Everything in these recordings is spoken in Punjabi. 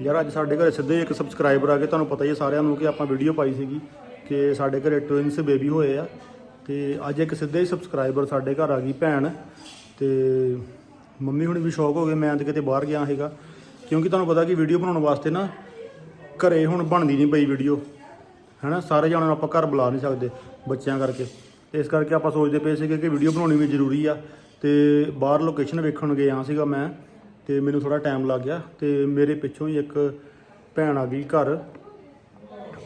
ਯਾਰ ਅੱਜ ਸਾਡੇ ਘਰੇ ਸਿੱਧੇ ਇੱਕ ਸਬਸਕ੍ਰਾਈਬਰ ਆ ਕੇ ਤੁਹਾਨੂੰ ਪਤਾ ਹੀ ਹੈ ਸਾਰਿਆਂ ਨੂੰ ਕਿ ਆਪਾਂ ਵੀਡੀਓ ਪਾਈ ਸੀਗੀ ਕਿ ਸਾਡੇ ਘਰੇ ਟਵਿੰਸ ਬੇਬੀ ਹੋਏ ਆ ਤੇ ਅੱਜ ਇੱਕ ਸਿੱਧੇ ਹੀ ਸਬਸਕ੍ਰਾਈਬਰ ਸਾਡੇ ਘਰ ਆ ਗਈ ਭੈਣ ਤੇ ਮੰਮੀ ਹੁਣ ਵੀ ਸ਼ੌਕ ਹੋ ਗਏ, ਮੈਂ ਤਾਂ ਕਿਤੇ ਬਾਹਰ ਗਿਆ ਸੀਗਾ। ਕਿਉਂਕਿ ਤੁਹਾਨੂੰ ਪਤਾ ਕਿ ਵੀਡੀਓ ਬਣਾਉਣ ਵਾਸਤੇ ਨਾ ਘਰੇ ਹੁਣ ਬਣਦੀ ਨਹੀਂ ਪਈ ਵੀਡੀਓ ਹੈਨਾ? ਸਾਰੇ ਜਾਣਿਆਂ ਨੂੰ ਆਪਾਂ ਘਰ ਬੁਲਾ ਨਹੀਂ ਸਕਦੇ ਬੱਚਿਆਂ ਕਰਕੇ। ਇਸ ਕਰਕੇ ਆਪਾਂ ਸੋਚਦੇ ਪਏ ਸੀਗੇ ਕਿ ਵੀਡੀਓ ਬਣਾਉਣੀ ਵੀ ਜ਼ਰੂਰੀ ਆ ਤੇ ਬਾਹਰ ਲੋਕੇਸ਼ਨ ਵੇਖਣ ਗਿਆ ਸੀਗਾ ਮੈਂ। ਤੇ ਮੈਨੂੰ ਥੋੜਾ ਟਾਈਮ ਲੱਗ ਗਿਆ ਤੇ ਮੇਰੇ ਪਿੱਛੋਂ ਹੀ ਇੱਕ ਭੈਣ ਆ ਗਈ ਘਰ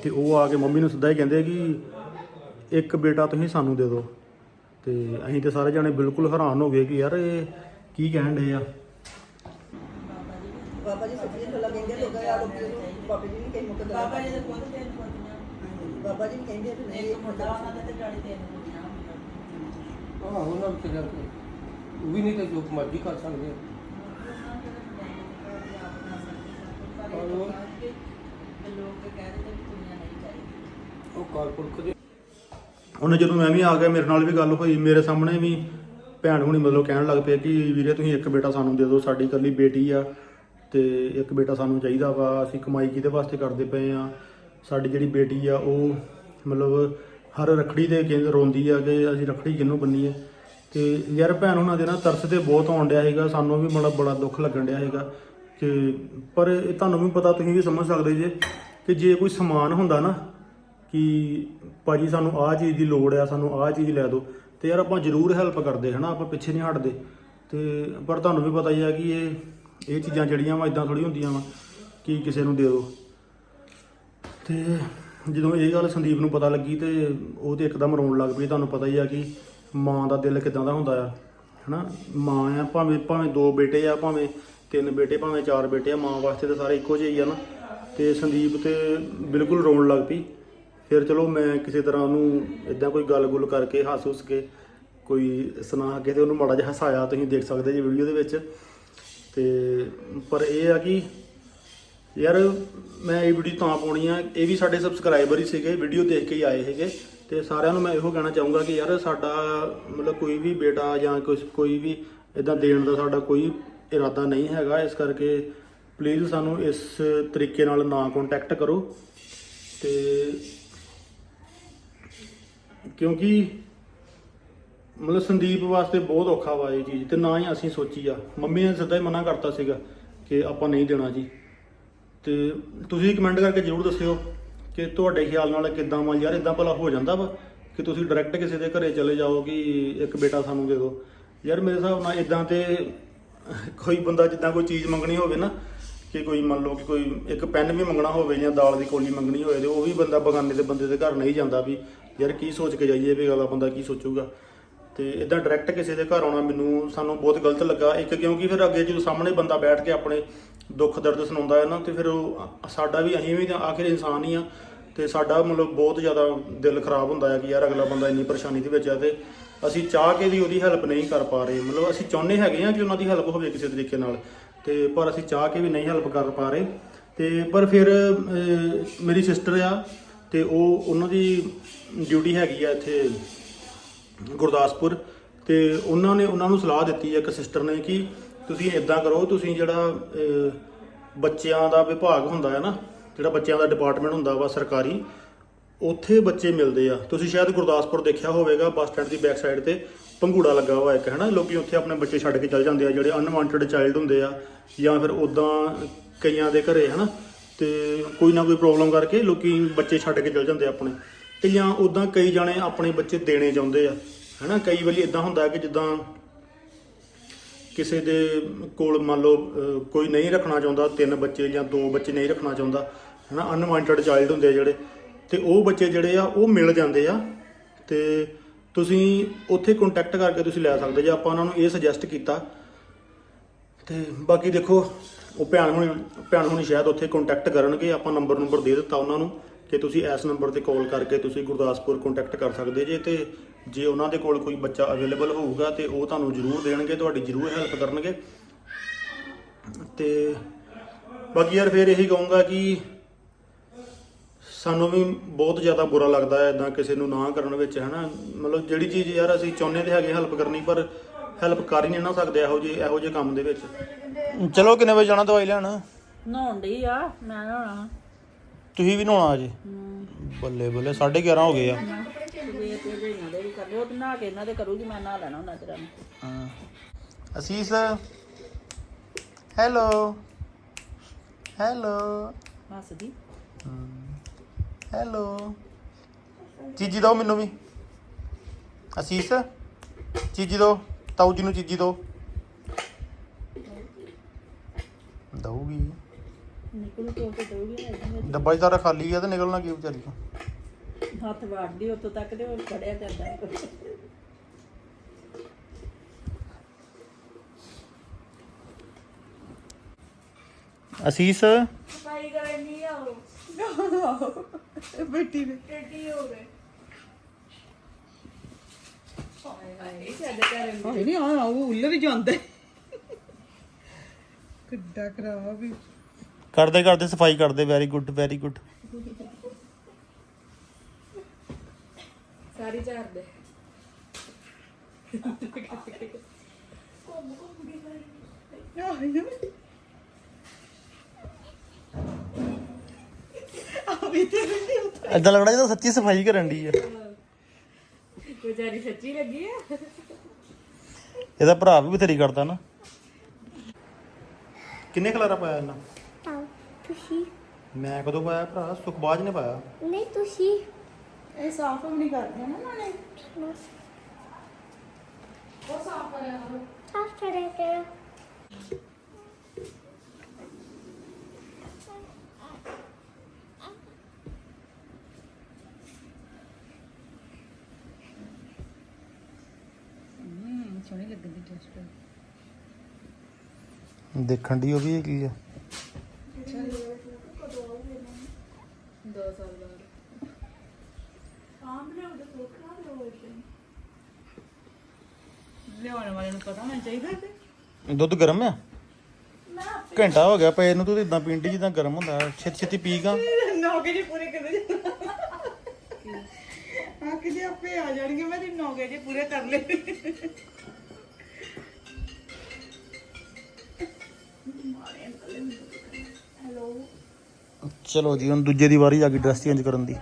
ਤੇ ਉਹ ਆ ਕੇ ਮੰਮੀ ਨੂੰ ਸਿੱਧਾ ਹੀ ਕਹਿੰਦੇ ਕਿ ਇੱਕ ਬੇਟਾ ਤੁਸੀਂ ਸਾਨੂੰ ਦੇ ਦਿਓ। ਤੇ ਅਸੀਂ ਤੇ ਸਾਰੇ ਜਾਣੇ ਬਿਲਕੁਲ ਹੈਰਾਨ ਹੋ ਗਏ ਕਿ ਯਾਰ ਇਹ ਕੀ ਕਹਿਣ ਡੇ ਆ। ਬਾਬਾ ਜੀ ਸੱਚੀ ਥੋੜਾ ਕਹਿੰਦੇ ਲੋਕਾਂ ਯਾਰ ਬਾਬਾ ਜੀ ਵੀ ਕਈ ਮੁਕਤ ਬਾਬਾ ਜੀ ਦੇ ਤਿੰਨ ਕੁੜੀਆਂ ਬਾਬਾ ਜੀ ਕਹਿੰਦੇ ਨਹੀਂ ਇੱਕ ਮੁੰਡਾ ਉਹਨਾਂ ਦੇ ਤੇ ਗਾੜੀ ਤਿੰਨ ਕੁੜੀਆਂ ਹੁੰਦੀਆਂ ਹਾਂ ਉਹਨਾਂ ਨੂੰ ਚੱਲਿਆ ਕਿ। ਉਹ ਵੀ ਨਹੀਂ ਤਾਂ ਜੋ ਮਰਜ਼ੀ ਕਰ ਸਕਦੇ ਆ। ਉਹ ਕਾਲਪੁਰਖ ਦੇ ਉਹਨੇ ਜਦੋਂ ਮੈਂ ਵੀ ਆ ਗਿਆ ਮੇਰੇ ਨਾਲ ਵੀ ਗੱਲ ਹੋਈ ਮੇਰੇ ਸਾਹਮਣੇ ਵੀ ਭੈਣ ਹੁਣੀ ਮਤਲਬ ਕਹਿਣ ਲੱਗ ਪਏ ਕਿ ਵੀਰੇ ਤੁਸੀਂ ਇੱਕ ਬੇਟਾ ਸਾਨੂੰ ਦੇ ਦਿਓ ਸਾਡੀ ਇਕੱਲੀ ਬੇਟੀ ਆ ਤੇ ਇੱਕ ਬੇਟਾ ਸਾਨੂੰ ਚਾਹੀਦਾ ਵਾ ਅਸੀਂ ਕਮਾਈ ਕਿਹਦੇ ਵਾਸਤੇ ਕਰਦੇ ਪਏ ਆ? ਸਾਡੀ ਜਿਹੜੀ ਬੇਟੀ ਆ ਉਹ ਮਤਲਬ ਹਰ ਰਖੜੀ ਦੇ ਕਹਿੰਦੇ ਰੋਂਦੀ ਆ ਕਿ ਅਸੀਂ ਰਖੜੀ ਕਿਹਨੂੰ ਬੰਨੀਏ? ਤੇ ਯਾਰ ਭੈਣ ਉਹਨਾਂ ਦੇ ਨਾ ਤਰਸ ਤੇ ਬਹੁਤ ਆਉਣ ਡਿਆ ਹੈਗਾ ਸਾਨੂੰ ਵੀ ਬੜਾ ਬੜਾ ਦੁੱਖ ਲੱਗਣ ਡਿਆ ਹੈਗਾ ਕਿ ਪਰ ਇਹ ਤੁਹਾਨੂੰ ਵੀ ਪਤਾ, ਤੁਸੀਂ ਵੀ ਸਮਝ ਸਕਦੇ ਜੇ ਕਿ ਜੇ ਕੋਈ ਸਮਾਨ ਹੁੰਦਾ ਨਾ ਕਿ ਭਾਜੀ ਸਾਨੂੰ ਆਹ ਚੀਜ਼ ਦੀ ਲੋੜ ਆ, ਸਾਨੂੰ ਆਹ ਚੀਜ਼ ਲੈ ਦਿਓ, ਤੇ ਯਾਰ ਆਪਾਂ ਜ਼ਰੂਰ ਹੈਲਪ ਕਰਦੇ, ਹਨਾ, ਆਪਾਂ ਪਿੱਛੇ ਨਹੀਂ ਹਟਦੇ। ਤੇ ਪਰ ਤੁਹਾਨੂੰ ਵੀ ਪਤਾ ਹੀ ਆ ਕਿ ਇਹ ਇਹ ਚੀਜ਼ਾਂ ਜਿਹੜੀਆਂ ਵਾ ਇਦਾਂ ਥੋੜੀ ਹੁੰਦੀਆਂ ਵਾ ਕਿ ਕਿਸੇ ਨੂੰ ਦੇ ਦਿਓ। ਤੇ ਜਦੋਂ ਇਹ ਗੱਲ ਸੰਦੀਪ ਨੂੰ ਪਤਾ ਲੱਗੀ ਤੇ ਉਹ ਤੇ ਇੱਕਦਮ ਰੋਣ ਲੱਗ ਪਈ, ਤੁਹਾਨੂੰ ਪਤਾ ਹੀ ਆ ਕਿ ਮਾਂ ਦਾ ਦਿਲ ਕਿਦਾਂ ਦਾ ਹੁੰਦਾ ਆ, ਹਨਾ। ਮਾਂ ਆ, ਭਾਵੇਂ ਭਾਵੇਂ ਦੋ ਬੇਟੇ ਆ, ਭਾਵੇਂ ਤਿੰਨ ਬੇਟੇ ਭਾਵੇਂ ਚਾਰ ਬੇਟੇ ਆ, ਮਾਂ ਵਾਸਤੇ ਤਾਂ ਸਾਰੇ ਇੱਕੋ ਜਿਹੇ ਹੀ ਆ ਨਾ। ਤੇ ਸੰਦੀਪ ਤੇ ਬਿਲਕੁਲ ਰੋਣ ਲੱਗ ਪਈ। ਫਿਰ ਚਲੋ ਮੈਂ ਕਿਸੇ ਤਰ੍ਹਾਂ ਉਹਨੂੰ ਇਦਾਂ ਕੋਈ ਗੱਲ-ਗੁੱਲ ਕਰਕੇ ਹੱਸ ਹੁੱਸ ਕੇ, ਕੋਈ ਸੁਣਾ ਕੇ ਤੇ ਉਹਨੂੰ ਮਾੜਾ ਜਿਹਾ ਹਸਾਇਆ, ਤੁਸੀਂ ਦੇਖ ਸਕਦੇ ਜੀ ਵੀਡੀਓ ਦੇ ਵਿੱਚ। ਤੇ ਪਰ ਇਹ ਆ ਕਿ ਯਾਰ ਮੈਂ ਇਹ ਵੀਡੀਓ ਤਾਂ ਪਾਉਣੀ ਆ, ਇਹ ਵੀ ਸਾਡੇ ਸਬਸਕ੍ਰਾਈਬਰ ਹੀ ਸੀਗੇ, ਵੀਡੀਓ ਦੇਖ ਕੇ ਹੀ ਆਏ ਹੈਗੇ ਤੇ ਸਾਰਿਆਂ ਨੂੰ ਮੈਂ ਇਹੋ ਕਹਿਣਾ ਚਾਹੂੰਗਾ ਕਿ ਯਾਰ ਸਾਡਾ ਮਤਲਬ ਕੋਈ ਵੀ ਬੇਟਾ ਜਾਂ ਕੁਛ, ਕੋਈ ਵੀ ਇਦਾਂ ਦੇਣ ਦਾ ਸਾਡਾ ਕੋਈ ਇਰਾਦਾ ਨਹੀਂ ਹੈਗਾ, ਇਸ ਕਰਕੇ ਪਲੀਜ਼ ਸਾਨੂੰ ਇਸ ਤਰੀਕੇ ਨਾਲ ਨਾ ਕੰਟੈਕਟ ਕਰੋ। ਤੇ ਕਿਉਂਕਿ ਮਤਲਬ ਸੰਦੀਪ ਵਾਸਤੇ ਬਹੁਤ ਔਖਾ ਵਾ ਇਹ ਚੀਜ਼, ਤੇ ਨਾ ਹੀ ਅਸੀਂ ਸੋਚੀ ਆ ਮੰਮੀ ਨੇ ਸਿੱਧਾ ਹੀ ਮਨਾ ਕਰਤਾ ਸੀਗਾ ਕਿ ਆਪਾਂ ਨਹੀਂ ਦੇਣਾ ਜੀ। ਤੇ ਤੁਸੀਂ ਕਮੈਂਟ ਕਰਕੇ ਜਰੂਰ ਦੱਸਿਓ ਕਿ ਤੁਹਾਡੇ ਖਿਆਲ ਨਾਲ ਕਿਦਾਂ ਵਾ? ਯਾਰ ਇਦਾਂ ਭਲਾ ਹੋ ਜਾਂਦਾ ਵਾ ਕਿ ਤੁਸੀਂ ਡਾਇਰੈਕਟ ਕਿਸੇ ਦੇ ਘਰੇ ਚਲੇ ਜਾਓ ਕਿ ਇੱਕ ਬੇਟਾ ਸਾਨੂੰ ਦੇ ਦਿਓ? ਯਾਰ ਮੇਰੇ ਹਿਸਾਬ ਨਾਲ ਇਦਾਂ ਤੇ ਕੋਈ ਬੰਦਾ ਜਿੱਦਾਂ ਕੋਈ ਚੀਜ਼ ਮੰਗਣੀ ਹੋਵੇ ਨਾ, ਕਿ ਕੋਈ ਮੰਨ ਲਓ ਕਿ ਕੋਈ ਇੱਕ ਪੈਨ ਵੀ ਮੰਗਣਾ ਹੋਵੇ ਜਾਂ ਦਾਲ ਦੀ ਕੋਲੀ ਮੰਗਣੀ ਹੋਵੇ ਤੇ ਉਹ ਵੀ ਬੰਦਾ ਬਗਾਨੇ ਦੇ ਬੰਦੇ ਦੇ ਘਰ ਨਹੀਂ ਜਾਂਦਾ ਵੀ ਯਾਰ ਕੀ ਸੋਚ ਕੇ ਜਾਈਏ ਵੀ ਅਗਲਾ ਬੰਦਾ ਕੀ ਸੋਚੂਗਾ। ਤੇ ਇਦਾਂ ਡਾਇਰੈਕਟ ਕਿਸੇ ਦੇ ਘਰ ਆਉਣਾ ਮੈਨੂੰ ਸਾਨੂੰ ਬਹੁਤ ਗਲਤ ਲੱਗਾ। ਇੱਕ ਕਿਉਂਕਿ ਫਿਰ ਅੱਗੇ ਜਦੋਂ ਸਾਹਮਣੇ ਬੰਦਾ ਬੈਠ ਕੇ ਆਪਣੇ ਦੁੱਖ ਦਰਦ ਸੁਣਾਉਂਦਾ ਹੈ ਨਾ, ਤੇ ਫਿਰ ਉਹ ਸਾਡਾ ਵੀ ਅਸੀਂ ਵੀ ਆਖਿਰ ਇਨਸਾਨ ਹੀ ਆ। ਤੇ ਸਾਡਾ ਮਤਲਬ ਬਹੁਤ ਜ਼ਿਆਦਾ ਦਿਲ ਖਰਾਬ ਹੁੰਦਾ ਹੈ ਕਿ ਯਾਰ ਅਗਲਾ ਬੰਦਾ ਇੰਨੀ ਪਰੇਸ਼ਾਨੀ ਦੇ ਵਿੱਚ ਆ ਤੇ ਅਸੀਂ ਚਾਹ ਕੇ ਵੀ ਉਹਦੀ ਹੈਲਪ ਨਹੀਂ ਕਰ ਪਾ ਰਹੇ। ਮਤਲਬ ਅਸੀਂ ਚਾਹੁੰਦੇ ਹੈਗੇ ਆ ਕਿ ਉਹਨਾਂ ਦੀ ਹੈਲਪ ਹੋਵੇ ਕਿਸੇ ਤਰੀਕੇ ਨਾਲ। ਤੇ ਪਰ ਅਸੀਂ ਚਾਹ ਕੇ ਵੀ ਨਹੀਂ ਹੈਲਪ ਕਰ ਪਾ ਰਹੇ। ਤੇ ਪਰ ਫਿਰ ਮੇਰੀ ਸਿਸਟਰ ਆ ਤੇ ਉਹ ਉਹਨਾਂ ਦੀ ਡਿਊਟੀ ਹੈਗੀ ਆ ਇੱਥੇ ਗੁਰਦਾਸਪੁਰ। ਤੇ ਉਹਨਾਂ ਨੇ ਉਹਨਾਂ ਨੂੰ ਸਲਾਹ ਦਿੱਤੀ ਇੱਕ ਸਿਸਟਰ ਨੇ ਕਿ ਤੁਸੀਂ ਇਦਾਂ ਕਰੋ, ਤੁਸੀਂ ਜਿਹੜਾ ਬੱਚਿਆਂ ਦਾ ਵਿਭਾਗ ਹੁੰਦਾ ਹੈ ਨਾ, ਜਿਹੜਾ ਬੱਚਿਆਂ ਦਾ ਡਿਪਾਰਟਮੈਂਟ ਹੁੰਦਾ ਵਾ ਸਰਕਾਰੀ ਉੱਥੇ ਬੱਚੇ ਮਿਲਦੇ ਆ। ਤੁਸੀਂ ਸ਼ਾਇਦ ਗੁਰਦਾਸਪੁਰ ਦੇਖਿਆ ਹੋਵੇਗਾ, ਬੱਸ ਸਟੈਂਡ ਦੀ ਬੈਕ ਸਾਈਡ ਤੇ ਪੰਘੂੜਾ ਲੱਗਾ ਹੋਇਆ ਇੱਕ, ਹੈਨਾ? ਲੋਕੀ ਉੱਥੇ ਆਪਣੇ ਬੱਚੇ ਛੱਡ ਕੇ ਚੱਲ ਜਾਂਦੇ ਆ, ਜਿਹੜੇ ਅਨਵਾਂਟਡ ਚਾਈਲਡ ਹੁੰਦੇ ਆ, ਜਾਂ ਫਿਰ ਉਦਾਂ ਕਈਆਂ ਦੇ ਘਰੇ, ਹੈਨਾ? ਤੇ ਕੋਈ ਨਾ ਕੋਈ ਪ੍ਰੋਬਲਮ ਕਰਕੇ ਲੋਕੀ ਬੱਚੇ ਛੱਡ ਕੇ ਚੱਲ ਜਾਂਦੇ ਆ ਆਪਣੇ। ਤੇ ਜਾਂ ਉਦਾਂ ਕਈ ਜਾਣੇ ਆਪਣੇ ਬੱਚੇ ਦੇਣੇ ਚਾਹੁੰਦੇ ਆ, ਹੈਨਾ? ਕਈ ਵਾਰੀ ਇਦਾਂ ਹੁੰਦਾ ਕਿ ਜਿੱਦਾਂ ਕਿਸੇ ਦੇ ਕੋਲ ਮੰਨ ਲਓ ਕੋਈ ਨਹੀਂ ਰੱਖਣਾ ਚਾਹੁੰਦਾ, ਤਿੰਨ ਬੱਚੇ ਜਾਂ ਦੋ ਬੱਚੇ ਨਹੀਂ ਰੱਖਣਾ ਚਾਹੁੰਦਾ, ਹਨਾ? ਅਨਵਾਂਟਡ ਚਾਈਲਡ ਹੁੰਦੇ ਆ ਜਿਹੜੇ। ਤੇ ਉਹ ਬੱਚੇ ਜਿਹੜੇ ਆ, ਉਹ ਮਿਲ ਜਾਂਦੇ ਆ। ਤੇ ਤੁਸੀਂ ਉੱਥੇ ਕੰਟੈਕਟ ਕਰਕੇ ਤੁਸੀਂ ਲੈ ਸਕਦੇ ਜੇ, ਆਪਾਂ ਉਹਨਾਂ ਨੂੰ ਇਹ ਸੁਜੈਸਟ ਕੀਤਾ। ਤੇ ਬਾਕੀ ਦੇਖੋ, ਉਹ ਭੈਣ ਹੁਣੀ ਭੈਣ ਹੁਣੀ ਸ਼ਾਇਦ ਉੱਥੇ ਕੰਟੈਕਟ ਕਰਨਗੇ, ਆਪਾਂ ਨੰਬਰ ਨੰਬਰ ਦੇ ਦਿੱਤਾ ਉਹਨਾਂ ਨੂੰ। ਕਿ ਤੁਸੀਂ ਇਸ ਨੰਬਰ ਤੇ ਕਾਲ ਕਰਕੇ ਤੁਸੀਂ ਗੁਰਦਾਸਪੁਰ ਕੰਟੈਕਟ ਕਰ ਸਕਦੇ ਜੇ ਤੇ ਜੇ ਉਹਨਾਂ ਦੇ ਕੋਲ ਕੋਈ ਬੱਚਾ ਅਵੇਲੇਬਲ ਹੋਊਗਾ ਤੇ ਉਹ ਤੁਹਾਨੂੰ ਜ਼ਰੂਰ ਦੇਣਗੇ, ਤੁਹਾਡੀ ਜ਼ਰੂਰ ਹੈਲਪ ਕਰਨਗੇ। ਤੇ ਬਾਕੀ ਯਾਰ ਫਿਰ ਇਹੀ ਕਹੂੰਗਾ ਕਿ ਸਾਨੂੰ ਵੀ ਬਹੁਤ ਜ਼ਿਆਦਾ ਬੁਰਾ ਲੱਗਦਾ ਹੈ ਇਦਾਂ ਕਿਸੇ ਨੂੰ ਨਾ ਕਰਨ ਵਿੱਚ ਹਨਾ ਮਤਲਬ ਜਿਹੜੀ ਚੀਜ਼ ਯਾਰ ਅਸੀਂ ਚਾਹੁੰਦੇ ਤੇ ਹੈਗੇ ਹੈਲਪ ਕਰਨੀ ਪਰ ਹੈਲਪ ਕਰ ਹੀ ਨਹੀਂ ਨਾ ਸਕਦੇ ਇਹੋ ਜਿਹੇ ਇਹੋ ਜਿਹੇ ਕੰਮ ਦੇ ਵਿੱਚ। ਚਲੋ ਕਿੰਨੇ ਵਜੇ ਜਾਣਾ ਦਵਾਈ ਲੈਣ? ਨਹਾਉਣ ਡਈ ਆ ਮੈਂ ਨਹਾਉਣਾ ਤੁਸੀਂ ਵੀ ਨਹਾਉਣਾ ਅਜੇ ਬੱਲੇ ਬੱਲੇ 11:30 ਹੋ ਗਏ ਆ। ਵੇ ਤੇ ਜਿਹੜੀਆਂ ਦੇ ਵੀ ਕਰ ਲਿਓ ਤੇ ਨਹਾ ਕੇ ਇਹਨਾਂ ਦੇ ਕਰੂਗੀ ਮੈਂ ਨਹਾ ਲੈਣਾ ਉਹਨਾਂ ਹਾਂ। ਅਸੀਸ? ਹੈਲੋ। ਹੈਲੋ। ਹੱਸਦੀ। ਹੈਲੋ ਚੀਜੀ ਦੋ ਮੈਨੂੰ ਵੀ। ਅਸੀਸ ਚੀਜੀ ਦੋ ਤਾਊ ਜੀ ਨੂੰ ਚੀਜੀ ਦੋ। ਦਊਗੀ। ਨਿਕਲ ਤੋਂ ਤੇ ਦਊਗੀ? ਨਾ ਡੱਬਾ ਹੀ ਸਾਰਾ ਖਾਲੀ ਆ ਤੇ ਨਿਕਲਣਾ ਕੀ ਵਿਚਾਰੀ ਤੋਂ ਹੱਥ ਵਾੜਦੀ ਉੱਤੋਂ ਤੱਕ ਤੇ ਉਹ ਫੜਿਆ ਕਰਦਾ। ਅਸੀਸ। ਸਫ਼ਾਈ ਕਰਨ ਨਹੀਂ ਆਓ ਬੈਠੀ ਨੇ ਟੇਟੀ ਹੋ ਗਏ ਹਾਏ। ਨਹੀਂ ਆ ਉਹ ਉੱਲਰ ਹੀ ਜਾਂਦਾ। ਕਿੱਡਾ ਖਰਾਬ ਵੀ। ਕਰਦੇ ਕਰਦੇ ਸਫ਼ਾਈ ਕਰਦੇ ਵੈਰੀ ਗੁੱਡ ਵੈਰੀ ਗੁੱਡ ਸਾਰੀ ਝਾੜ ਦੇ। ਏਦਾਂ ਲੱਗਦਾ ਜਿੱਦਾਂ ਸੱਚੀ ਸਫ਼ਾਈ ਕਰਨ ਦੀ ਆ। ਵਿਚਾਰੀ ਸੱਚੀ ਲੱਗੀ ਆ। ਇਹਦਾ ਭਰਾ ਵੀ ਬਥੇਰੀ ਕਰਦਾ ਨਾ। ਕਿੰਨੇ ਖਲਾਰਾ ਪਾਇਆ ਇਹਨਾਂ? ਤੁਸੀਂ? ਮੈਂ ਕਦੋਂ ਪਾਇਆ ਭਰਾ? ਸੁਖਬਾਜ ਨੇ ਪਾਇਆ? ਨਹੀਂ ਤੁਸੀਂ? ਇਹ ਸਾਫ਼ ਵੀ ਨਹੀਂ ਕਰਦੇ ਨਾ ਨਾਲੇ। ਸਾਫ਼ ਕਰਿਆ ਕਰੋ। ਸੋਹਣੀ ਲੱਗਦੀ ਦੇਖਣ ਦੀ ਉਹ ਵੀ ਕੀ ਆ। ਦੋ ਸਾਲ ਬਾਅਦ। ਲਿਆਉਣ ਵਾਲੇ ਨੂੰ ਪਤਾ ਹੋਣਾ ਚਾਹੀਦਾ ਤੇ ਦੁੱਧ ਗਰਮ ਆ? ਘੰਟਾ ਹੋ ਗਿਆ ਪਏ ਨੂੰ ਤੂੰ ਇਦਾਂ ਪੀਂਦੀ ਜਿੱਦਾਂ ਗਰਮ ਹੁੰਦਾ। ਛੇਤੀ ਛੇਤੀ ਪੀ ਗਾ। ਨੌਕੇ ਜੀ ਪੂਰੇ ਕਰਦੇ ਆ ਕਿਤੇ ਆਪੇ ਆ ਜਾਣਗੇ ਮੈਂ ਤੇ ਨੌਕੇ ਜੀ ਪੂਰੇ ਕਰ ਲੈ ਚਲੋ ਜੀ ਹੁਣ ਦੂਜੇ ਦੀ ਵਾਰੀ ਆ ਗਈ ਡਰੈਸ ਚੇਂਜ ਕਰਨ ਦੀ।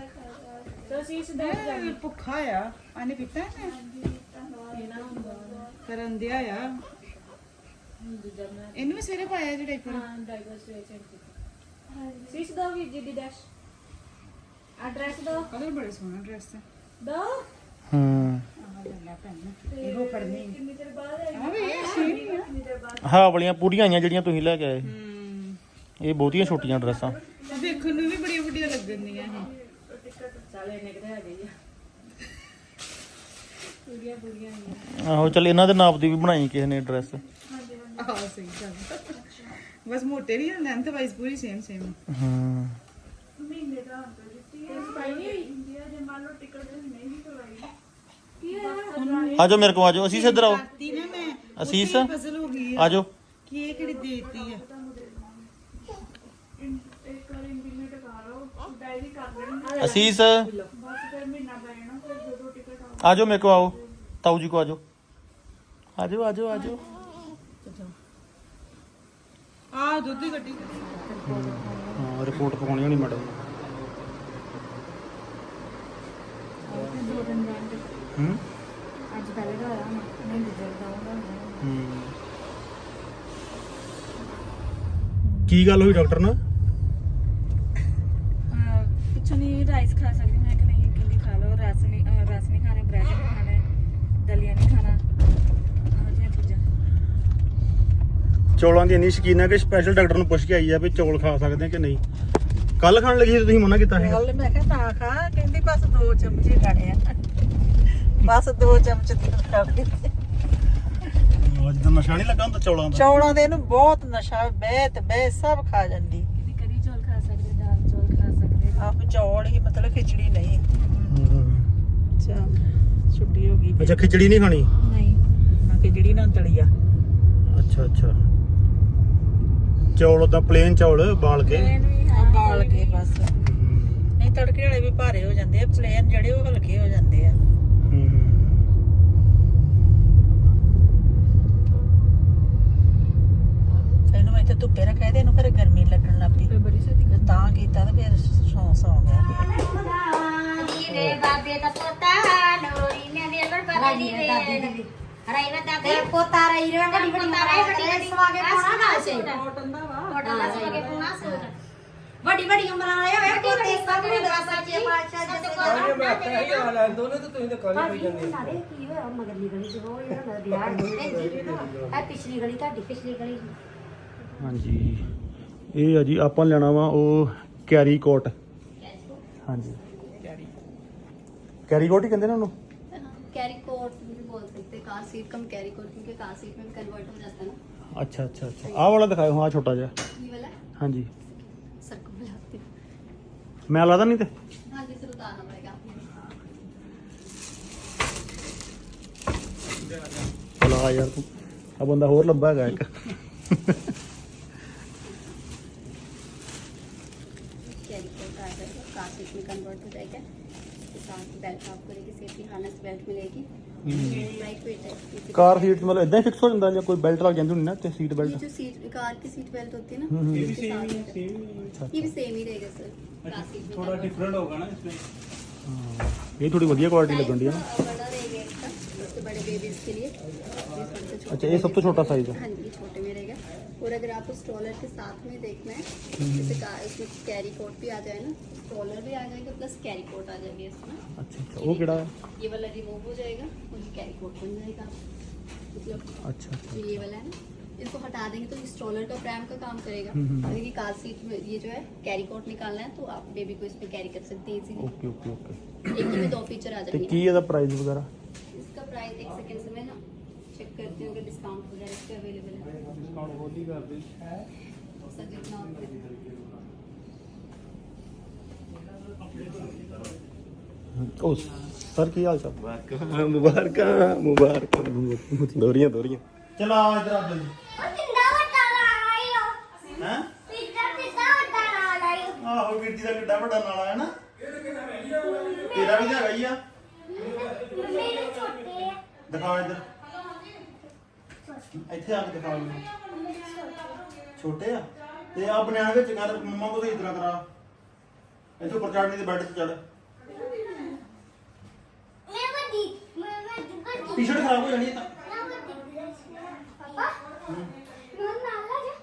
ਭੁੱਖਾ ਆ। ਆਨੇ ਪੀਤਾ ਹੈ ਕਰਨ ਦਿਆ ਆ। ਇਹਨੂੰ ਵੀ ਸਿਰੇ ਪਾਇਆ ਜਿਹੜਾ ਇੱਕ ਹਾਂ ਡਾਈਵਰਸ ਵੇਚ ਸੀਸ ਦੋ ਵੀ ਜੀ ਦੀ ਡੈਸ਼ ਐਡਰੈਸ ਦੋ। ਕਲਰ ਬੜੇ ਸੋਹਣਾ ਡਰੈਸ ਹੈ ਦੋ। ਹੂੰ। ਆਹ ਲੈ ਲੈ ਭੈਣ ਇਹੋ ਫੜਨੀ ਕਿੰਨੀ ਦੇਰ ਬਾਅਦ ਆਈ ਆ ਵੀ ਇਹ ਸੇਮ ਹੀ ਆ ਹਾਂ ਵਾਲੀਆਂ ਪੂਰੀਆਂ ਆਈਆਂ ਜਿਹੜੀਆਂ ਤੁਸੀਂ ਲੈ ਕੇ ਆਏ। ਇਹ ਬਹੁਤੀਆਂ ਛੋਟੀਆਂ ਡਰੈਸਾਂ। ਦੇਖਣ ਨੂੰ ਵੀ ਬੜੀਆਂ ਵੱਡੀਆਂ ਲੱਗਣੀਆਂ ਇਹ। ਆ ਆ ਆਹੋ ਚੱਲ ਇਹਨਾਂ ਦੇ ਨਾਪ ਦੀ ਵੀ ਬਣਾਈ ਕਿਸੇ ਨੇ ਡਰੈਸ। ਆਹ ਸਹੀ ਗੱਲ। ਬਸ ਮੋਟੇ ਨਹੀਂ ਲੈਂਥ ਵਾਈਜ਼ ਪੂਰੀ ਸੇਮ ਸੇਮ ਹੂੰ ਮਹੀਨੇ ਦਾ ਅੰਕਲ ਦਿੱਤੀ ਹੈ। ਸਫ਼ਾਈ ਨਹੀਂ ਇੰਡੀਆ ਜੇ ਮੰਨ ਲਓ ਟਿਕਟ ਨਹੀਂ ਵੀ ਕਰਵਾਈ ਹੈ ਆਜੋ ਮੇਰੇ ਕੋਲ ਇੱਧਰ ਆਓ ਨਾ ਮੈਂ। ਅਸੀਸ ਫਸਲ ਹੋ ਗਈ ਹੈ ਆਜੋ। ਕਿ ਇਹ ਕਿਹੜੀ ਦੇਤੀ ਹੈ ਇੱਕ ਵਾਰ ਇੰਡੀਮੇਟ ਕਰ ਲਓ ਡਾਇਰੀ ਕਰ ਦੇਣੀ ਅਸੀਸ। ਆਜੋ ਮੇਰੇ ਕੋਲ ਆਓ। ਤਾਊ ਜੀ ਕੋ ਆਜੋ। ਆਜੋ ਆਜੋ ਆਜੋ। ਆ ਦੁੱਧ ਦੀ ਗੱਡੀ। ਹਾਂ ਰਿਪੋਰਟ ਪਕਾਉਣੀ ਹੋਣੀ ਮੈਡਮ। ਹੂੰ? ਅੱਜ ਪਹਿਲੇ ਦਾ ਆਇਆ ਮੈਂ ਰਿਜ਼ਲਟ ਆਉਂਦਾ ਹੂੰ। ਕੀ ਗੱਲ ਹੋਈ ਡਾਕਟਰ ਨਾਲ ਕੁਛ ਨਹੀਂ ਰਾਈਸ ਖਾ ਸਕਦੀ ਮੈਂ ਕਿ ਨਹੀਂ ਕਹਿੰਦੀ ਖਾ ਲਓ। ਰਸ ਨਹੀਂ ਰਸ ਨਹੀਂ ਖਾਣੇ ਬ੍ਰੈਡ ਨਹੀਂ ਖਾਣੇ ਦਲੀਆ ਨਹੀਂ ਖਾਣਾ। ਚੌਲਾਂ ਦੀ ਇੰਨੀ ਸ਼ਕੀਨ ਹੈ ਕਿ ਸਪੈਸ਼ਲ ਡਾਕਟਰ ਨੂੰ ਪੁੱਛ ਕੇ ਆਈ ਆ ਵੀ ਚੌਲ ਖਾ ਸਕਦੇ ਆ ਕਿ ਨਹੀਂ। ਕੱਲ ਖਾਣ ਲੱਗੀ ਸੀ ਤੁਸੀਂ ਮਨਾ ਕੀਤਾ ਸੀ ਗੱਲ ਮੈਂ ਕਿਹਾ ਨਾ ਖਾ ਕਹਿੰਦੀ ਬਸ ਦੋ ਚਮਚੇ ਖਾਣੇ ਆ। ਬਸ ਦੋ ਚਮਚ ਖਾਣੇ ਅੱਜ ਤਾਂ ਨਸ਼ਾ ਨਹੀਂ ਲੱਗਾ ਹੁੰਦਾ ਚੌਲਾਂ ਦਾ। ਚੌਲਾਂ ਦੇ ਇਹਨੂੰ ਬਹੁਤ ਨਸ਼ਾ ਬਹਿ ਤੇ ਬਹਿ ਸਭ ਖਾ ਜਾਂਦੀ ਕਹਿੰਦੀ ਕੜੀ ਚੌਲ ਖਾ ਸਕਦੇ ਦਾਲ ਚੌਲ ਚੌਲ ਹੀ ਮਤਲਬ ਖਿਚੜੀ ਨਹੀਂ। ਅੱਛਾ ਛੁੱਟੀ ਹੋ ਗਈ ਅੱਛਾ ਖਿਚੜੀ ਨਹੀਂ ਖਾਣੀ? ਨਹੀਂ। ਨਾ ਖਿਚੜੀ ਨਾ ਤਲੀਆ ਅੱਛਾ ਅੱਛਾ। ਚੌਲ ਉਦਾਂ ਪਲੇਨ ਚੌਲ ਬਾਲ ਕੇ। ਬਾਲ ਕੇ ਬਸ। ਨਹੀਂ ਤੜਕੇ ਵਾਲੇ ਵੀ ਭਾਰੇ ਹੋ ਜਾਂਦੇ ਆ ਪਲੇਨ ਜਿਹੜੇ ਉਹ ਹਲਕੇ ਹੋ ਜਾਂਦੇ ਆ। ਇੱਥੇ ਧੁੱਪੇ ਰੱਖਿਆ ਤੇ ਇਹਨੂੰ ਫਿਰ ਗਰਮੀ ਲੱਗਣ ਕੀਤਾ। ਤੇ ਫਿਰ ਸੌ ਸੌ ਗਿਆ। ਰੇ ਬਾਬੇ ਦਾ ਪੋਤਾ? ਲੋਰੀ ਨੇ ਦੇ ਪਰ ਪਤਾ ਨਹੀਂ ਵੇ ਹਰਾਈ ਵਾ ਦਾ। ਤੇ ਪੋਤਾ ਰਹੀ ਰੇ ਵੱਡੀ ਵੱਡੀ ਮਾਰੇ ਵੱਡੀ ਸਵਾਗੇ ਪਾਉਣਾ ਨਾ ਸੇ ਕੋਟਨ ਦਾ ਵਾ। ਕੋਟਾ ਦਾ ਸਵਾਗੇ ਪਾਉਣਾ ਸੂਟ। ਵੱਡੀ ਵੱਡੀ ਉਮਰਾਂ ਵਾਲੇ ਹੋਵੇ ਪੋਤੇ ਸਭ ਨੂੰ ਦਰਸਾ ਚੇ ਪਾਛਾ ਜਿਸ ਕਾਹਨੇ ਮੈਂ ਆਖਿਆ ਸੀ ਆ ਲੈਣ ਦੋ ਨਾ ਤੇ ਤੁਸੀਂ ਤਾਂ ਕਾਹਨੇ ਪਈ ਜਾਂਦੇ ਸਾਰੇ ਕੀ ਹੋਇਆ ਮਗਰਲੀ ਗਲੀ ਚ ਉਹ ਇਹਨਾਂ ਦਾ ਵਿਆਹ ਹੈ ਪਿਛਲੀ ਗਲੀ ਤੁਹਾਡੀ ਪਿਛਲੀ ਗਲੀ ਹਾਂਜੀ ਇਹ ਆ ਜੀ ਆਪਾਂ ਲੈਣਾ ਵਾ ਉਹ ਕੈਰੀ ਕੋਟ ਹਾਂਜੀ ਕੈਰੀ ਕੋਟ ਹੀ ਕਹਿੰਦੇ ਨੇ ਉਹਨੂੰ कैरी कोट भी बोल सकते हैं car seat cum carry cot क्योंकि कार सीट में कन्वर्ट हो जाता है ना ਅੱਛਾ ਅੱਛਾ ਅੱਛਾ ਆਹ ਵਾਲਾ ਦਿਖਾਓ ਹਾਂ ਛੋਟਾ ਜਿਹਾ ये वाला ਹਾਂਜੀ सर को बुलाते हैं ਮੈਂ ਲਾਦਾ नहीं ਤੇ हाँ जी सर उतारना पड़ेगा ਚਲਾ ਯਾਰ ਤੂੰ ਆ ਬੰਦਾ ਹੋਰ ਲੰਬਾ ਹੈਗਾ ਇੱਕ साथ बेल्ट आपको रहेगी सेफ्टी हार्नेस बेल्ट मिलेगी लाइट वेट है इसी- ਕਾਰ ਸੀਟ ਮਤਲਬ ਇਦਾਂ ਹੀ ਫਿਕਸ ਹੋ ਜਾਂਦਾ ਜਾਂ ਕੋਈ ਬੈਲਟ ਲੱਗ ਜਾਂਦੀ ਹੁੰਦੀ ਨਾ ਤੇ ਸੀਟ ये ਬੈਲਟ जो सीट कार की सीट बेल्ट होती है ना हम्म, हम्म। इसके साथ रहता है। ये भी सेम ही रहेगा सर कार सीट में थोड़ा डिफरेंट ਇਹ ਥੋੜੀ ਵਧੀਆ ਕੁਆਲਿਟੀ ਲੱਗਣ ਦੀ ਹੈ ਨਾ बड़ा रहेगा इसका इसके बड़े बेबीज के लिए ये थोड़े से छोटे ਅੱਛਾ ਇਹ ਸਭ ਤੋਂ ਛੋਟਾ ਸਾਈਜ਼ ਹੈ हाँ जी ये छोटे में रहेगा और अगर आप स्ट्रॉलर के साथ में देखना है हम्म। जैसे इसमें कैरी कोट भी आ जाए ना स्ट्रॉलर भी आ जाएगा प्लस कैरी कोट आ जाएगी इसमें अच्छा तो वो किड़ा ये वाला रिमूव हो जाएगा और कैरी कोट बन जाएगा। मतलब अच्छा, अच्छा ये अच्छा। वाला है ना इसको हटा देंगे तो स्ट्रॉलर का प्रैम का काम करेगा। हम्म, हम्म। अगर ये कार सीट में ये जो है कैरी कोट निकालना है तो आप बेबी को इसमें कैरी कर सकते हैं इजीली ओके ओके ओके एक में दो फीचर आ तो जाएँगे तो की है दा प्राइस वगैरह? इसका प्राइस एक सेकंड से मैं ना चेक करती हूँ अगर डिस्काउंट वगैरह इस पे अवेलेबल है डिस्काउंट होली कर दे सर जितना आप ਉਹ ਸਰ ਕੀ ਹਾਲ ਚਾਲ ਮੁਬਾਰਕਾਂ ਮੁਬਾਰਕਾਂ ਦੋਰੀਆਂ ਦੋਰੀਆਂ ਚਲਾ ਇਧਰ ਆ ਜੀ ਉਹ ਕਿੰਨਾ ਵੱਡਾ ਨਾਲ ਆਇਓ ਹੈ ਪਿੱਛਾ ਕਿੰਨਾ ਵੱਡਾ ਨਾਲ ਆਇਓ ਆਹੋ ਵੀਰ ਜੀ ਦਾ ਕਿੱਡਾ ਵੱਡਾ ਨਾਲਾ ਹੈ ਨਾ ਤੇਰਾ ਵੀ ਤਾਂ ਹੈਗਾ ਹੀ ਆ ਮੇਰੇ ਛੋਟੇ ਆ ਦਿਖਾ ਇੱਧਰ ਇੱਥੇ ਆ ਕੇ ਦਿਖਾ ਮੈਨੂੰ ਮੇਰੇ ਛੋਟੇ ਆ। ਤੇ ਆ ਬਨਿਆਣ ਵਿੱਚ ਕਰ ਮੰਮਾ ਕੋ ਸਹੀ ਤਰ੍ਹਾਂ ਕਰਾ ਇੱਥੇ ਉੱਪਰ ਚੜਨੀ ਤੇ ਬੈੱਡ ਤੇ ਚੜ ਮੈਂ ਵੱਡੀ ਮੈਂ ਵੱਡੀ ਵੱਡੀ ਟੀ-ਸ਼ਰਟ ਖਰਾਬ ਹੋ ਜਾਣੀ ਹੈ ਤਾਂ। ਮੈਂ ਵੱਡੀ ਪਾਪਾ ਮੈਂ ਨਾਲ ਆ।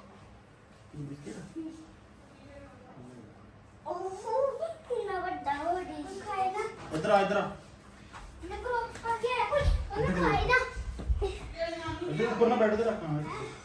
ਜਾ ਉਹ ਕਿੰਨਾ ਵੱਡਾ ਹੋ ਰਹੀ ਖਾਏਗਾ ਇੱਧਰ ਆ। ਇੱਧਰ ਆ ਮੈਂ ਕੋ ਆ ਗਿਆ ਉਹਨੇ ਖਾਏਗਾ ਉੱਪਰ ਨਾ ਬੈੱਡ ਤੇ ਰੱਖਾਂ